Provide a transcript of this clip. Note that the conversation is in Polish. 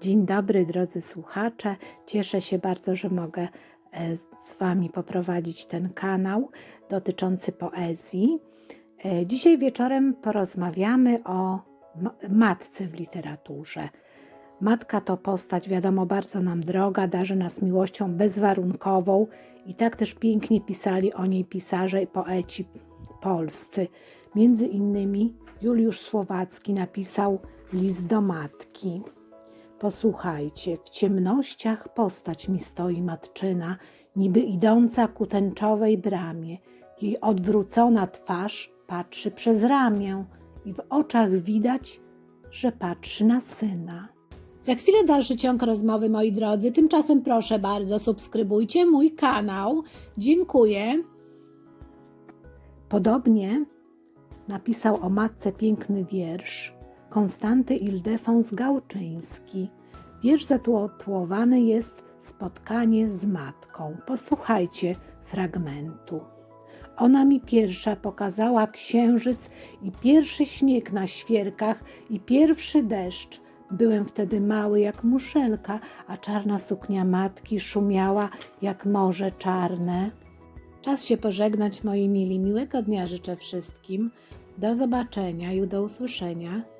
Dzień dobry, drodzy słuchacze. Cieszę się bardzo, że mogę e, z Wami poprowadzić ten kanał dotyczący poezji. E, Dzisiaj wieczorem porozmawiamy o ma- matce w literaturze. Matka to postać, wiadomo, bardzo nam droga, darzy nas miłością bezwarunkową i tak też pięknie pisali o niej pisarze i poeci polscy. Między innymi Juliusz Słowacki napisał List do matki. Posłuchajcie, w ciemnościach postać mi stoi matczyna, niby idąca ku tęczowej bramie. Jej odwrócona twarz patrzy przez ramię i w oczach widać, że patrzy na syna. Za chwilę dalszy ciąg rozmowy, moi drodzy. Tymczasem proszę bardzo, subskrybujcie mój kanał. Dziękuję. Podobnie napisał o matce piękny wiersz Konstanty Ildefons Gałczyński. Wiersz zatytułowany jest Spotkanie z matką. Posłuchajcie fragmentu. Ona mi pierwsza pokazała księżyc i pierwszy śnieg na świerkach i pierwszy deszcz. Byłem wtedy mały jak muszelka, a czarna suknia matki szumiała jak morze czarne. Czas się pożegnać, moi mili. Miłego dnia życzę wszystkim. Do zobaczenia i do usłyszenia.